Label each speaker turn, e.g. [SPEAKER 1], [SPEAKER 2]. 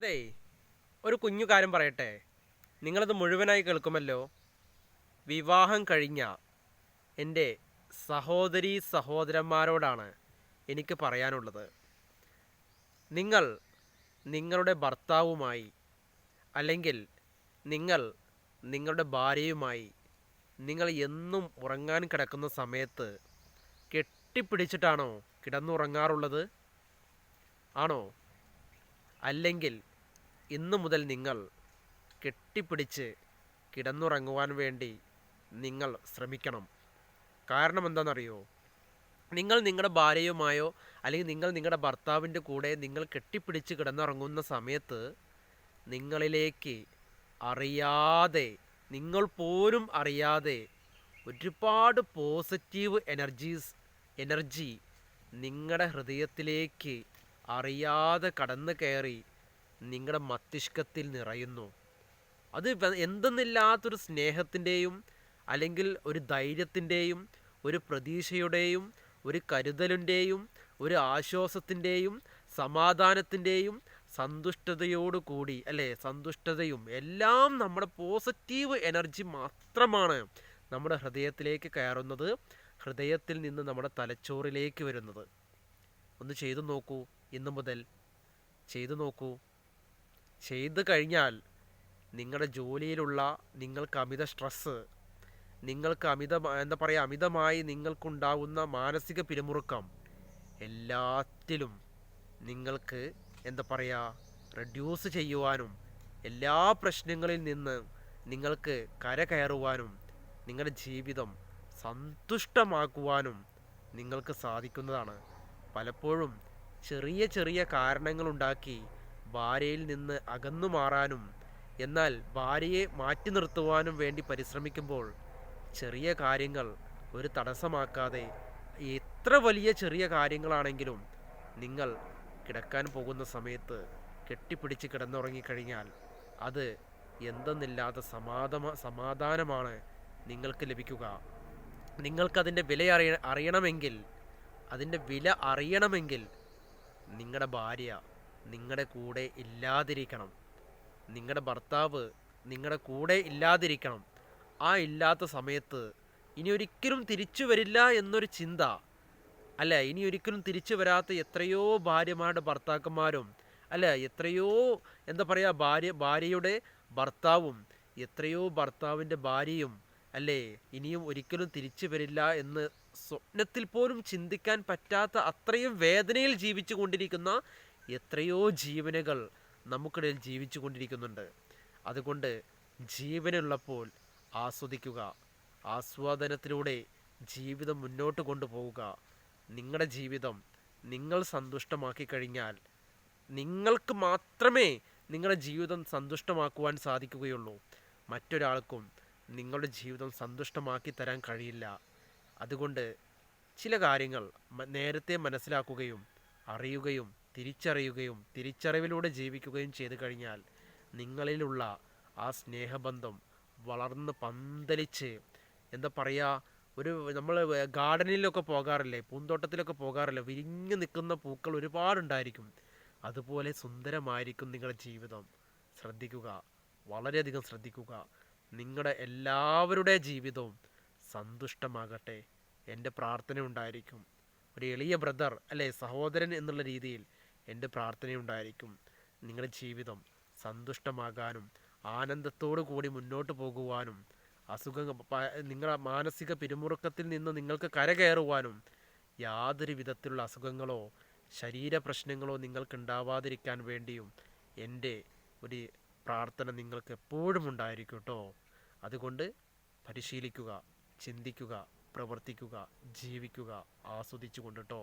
[SPEAKER 1] അതെ ഒരു കുഞ്ഞു കാര്യം പറയട്ടെ. നിങ്ങളത് മുഴുവനായി കേൾക്കുമല്ലോ. വിവാഹം കഴിഞ്ഞ എന്റെ സഹോദരീ സഹോദരന്മാരോടാണ് എനിക്ക് പറയാനുള്ളത്. നിങ്ങൾ നിങ്ങളുടെ ഭർത്താവുമായി അല്ലെങ്കിൽ നിങ്ങൾ നിങ്ങളുടെ ഭാര്യയുമായി നിങ്ങൾ എന്നും ഉറങ്ങാൻ കിടക്കുന്ന സമയത്ത് കെട്ടിപ്പിടിച്ചിട്ടാണോ കിടന്നുറങ്ങാറുള്ളത്? ആണോ? അല്ലെങ്കിൽ ഇന്നു മുതൽ നിങ്ങൾ കെട്ടിപ്പിടിച്ച് കിടന്നുറങ്ങുവാൻ വേണ്ടി നിങ്ങൾ ശ്രമിക്കണം. കാരണം എന്താണെന്നറിയോ? നിങ്ങൾ നിങ്ങളുടെ ഭാര്യയുമായോ അല്ലെങ്കിൽ നിങ്ങൾ നിങ്ങളുടെ ഭർത്താവിന്റെ കൂടെ നിങ്ങൾ കെട്ടിപ്പിടിച്ച് കിടന്നുറങ്ങുന്ന സമയത്ത് നിങ്ങളിലേക്ക് അറിയാതെ നിങ്ങൾ പോലും അറിയാതെ ഒരുപാട് പോസിറ്റീവ് എനർജീസ് എനർജി നിങ്ങളുടെ ഹൃദയത്തിലേക്ക് അറിയാതെ കടന്നു കയറി നിങ്ങളുടെ മസ്തിഷ്കത്തിൽ നിറയുന്നു. അത് എന്തെന്നില്ലാത്തൊരു സ്നേഹത്തിന്റെയും അല്ലെങ്കിൽ ഒരു ധൈര്യത്തിന്റെയും ഒരു പ്രതീക്ഷയുടെയും ഒരു കരുതലിന്റെയും ഒരു ആശ്വാസത്തിന്റെയും സമാധാനത്തിന്റെയും സന്തുഷ്ടതയോടു കൂടി അല്ലേ? സന്തുഷ്ടതയും എല്ലാം നമ്മുടെ പോസിറ്റീവ് എനർജി മാത്രമാണ് നമ്മുടെ ഹൃദയത്തിലേക്ക് കയറുന്നത് ഹൃദയത്തിൽ നിന്ന് നമ്മുടെ തലച്ചോറിലേക്ക് വരുന്നത്. ഒന്ന് ചെയ്തു നോക്കൂ ഇന്നു മുതൽ ചെയ്തു നോക്കൂ. ചെയ്തു കഴിഞ്ഞാൽ നിങ്ങളുടെ ജോലിയിലുള്ള നിങ്ങൾക്ക് അമിത സ്ട്രെസ്സ് നിങ്ങൾക്ക് അമിത എന്താ പറയുക അമിതമായി നിങ്ങൾക്കുണ്ടാവുന്ന മാനസിക പിരിമുറുക്കം എല്ലാത്തിലും നിങ്ങൾക്ക് എന്താ പറയുക റെഡ്യൂസ് ചെയ്യുവാനും എല്ലാ പ്രശ്നങ്ങളിൽ നിന്ന് നിങ്ങൾക്ക് കര കയറുവാനും നിങ്ങളുടെ ജീവിതം സന്തുഷ്ടമാക്കുവാനും നിങ്ങൾക്ക് സാധിക്കുന്നതാണ്. പലപ്പോഴും ചെറിയ ചെറിയ കാരണങ്ങളുണ്ടാക്കി ഭാര്യയിൽ നിന്ന് അകന്നു മാറാനും എന്നാൽ ഭാര്യയെ മാറ്റി നിർത്തുവാനും വേണ്ടി പരിശ്രമിക്കുമ്പോൾ ചെറിയ കാര്യങ്ങൾ ഒരു തടസ്സമാക്കാതെ എത്ര വലിയ ചെറിയ കാര്യങ്ങളാണെങ്കിലും നിങ്ങൾ കിടക്കാൻ പോകുന്ന സമയത്ത് കെട്ടിപ്പിടിച്ച് കിടന്നുറങ്ങിക്കഴിഞ്ഞാൽ അത് എന്തെന്നില്ലാത്ത സമാധാന സമാധാനമാണ് നിങ്ങൾക്ക് ലഭിക്കുക. നിങ്ങൾക്കതിന്റെ വില അറിയ അറിയണമെങ്കിൽ അതിന്റെ വില അറിയണമെങ്കിൽ നിങ്ങളുടെ ഭാര്യ നിങ്ങളുടെ കൂടെ ഇല്ലാതിരിക്കണം. നിങ്ങളുടെ ഭർത്താവ് നിങ്ങളുടെ കൂടെ ഇല്ലാതിരിക്കണം. ആ ഇല്ലാത്ത സമയത്ത് ഇനി ഒരിക്കലും തിരിച്ചു വരില്ല എന്നൊരു ചിന്ത. അല്ല? ഇനി ഒരിക്കലും തിരിച്ചു വരാത്ത എത്രയോ ഭാര്യമാരുടെ ഭർത്താക്കന്മാരും അല്ല? എത്രയോ എന്താ പറയുക ഭാര്യ ഭാര്യയുടെ ഭർത്താവും എത്രയോ ഭർത്താവിന്റെ ഭാര്യയും അല്ലേ? ഇനിയും ഒരിക്കലും തിരിച്ചു വരില്ല എന്ന് സ്വപ്നത്തിൽ പോലും ചിന്തിക്കാൻ പറ്റാത്ത അത്രയും വേദനയിൽ ജീവിച്ചു കൊണ്ടിരിക്കുന്ന എത്രയോ ജീവനുകൾ നമുക്കിടയിൽ ജീവിച്ചു കൊണ്ടിരിക്കുന്നുണ്ട് അതുകൊണ്ട് ജീവനുള്ളപ്പോൾ ആസ്വദിക്കുക ആസ്വാദനത്തിലൂടെ ജീവിതം മുന്നോട്ട് കൊണ്ടുപോവുക. നിങ്ങളുടെ ജീവിതം നിങ്ങൾ സന്തുഷ്ടമാക്കി കഴിഞ്ഞാൽ നിങ്ങൾക്ക് മാത്രമേ നിങ്ങളുടെ ജീവിതം സന്തുഷ്ടമാക്കുവാൻ സാധിക്കുകയുള്ളൂ. മറ്റൊരാൾക്കും നിങ്ങളുടെ ജീവിതം സന്തുഷ്ടമാക്കി തരാൻ കഴിയില്ല. അതുകൊണ്ട് ചില കാര്യങ്ങൾ നേരത്തെ മനസ്സിലാക്കുകയും അറിയുകയും തിരിച്ചറിയുകയും തിരിച്ചറിവിലൂടെ ജീവിക്കുകയും ചെയ്തു കഴിഞ്ഞാൽ നിങ്ങളിലുള്ള ആ സ്നേഹബന്ധം വളർന്ന് പന്തലിച്ച് എന്താ പറയുക ഒരു നമ്മൾ ഗാർഡനിലൊക്കെ പോകാറില്ലേ പൂന്തോട്ടത്തിലൊക്കെ പോകാറില്ലേ വിരിഞ്ഞു നിൽക്കുന്ന പൂക്കൾ ഒരുപാടുണ്ടായിരിക്കും. അതുപോലെ സുന്ദരമായിരിക്കും നിങ്ങളുടെ ജീവിതം. ശ്രദ്ധിക്കുക. വളരെയധികം ശ്രദ്ധിക്കുക. നിങ്ങളുടെ എല്ലാവരുടെ ജീവിതവും സന്തുഷ്ടമാകട്ടെ. എന്റെ പ്രാർത്ഥന ഉണ്ടായിരിക്കും. ഒരു എളിയ ബ്രദർ അല്ലെ സഹോദരൻ എന്നുള്ള രീതിയിൽ എന്റെ പ്രാർത്ഥനയുണ്ടായിരിക്കും. നിങ്ങളുടെ ജീവിതം സന്തുഷ്ടമാകാനും ആനന്ദത്തോടു കൂടി മുന്നോട്ട് പോകുവാനും അസുഖ നിങ്ങളുടെ മാനസിക പിരിമുറുക്കത്തിൽ നിന്ന് നിങ്ങൾക്ക് കരകയറുവാനും യാതൊരു വിധത്തിലുള്ള അസുഖങ്ങളോ ശരീര പ്രശ്നങ്ങളോ നിങ്ങൾക്ക് ഉണ്ടാവാതിരിക്കാൻ വേണ്ടിയും എന്റെ ഒരു പ്രാർത്ഥന നിങ്ങൾക്ക് എപ്പോഴും ഉണ്ടായിരിക്കും കേട്ടോ അതുകൊണ്ട് പരിശീലിക്കുക ചിന്തിക്കുക പ്രവർത്തിക്കുക ജീവിക്കുക ആസ്വദിച്ചു കൊണ്ടിട്ടോ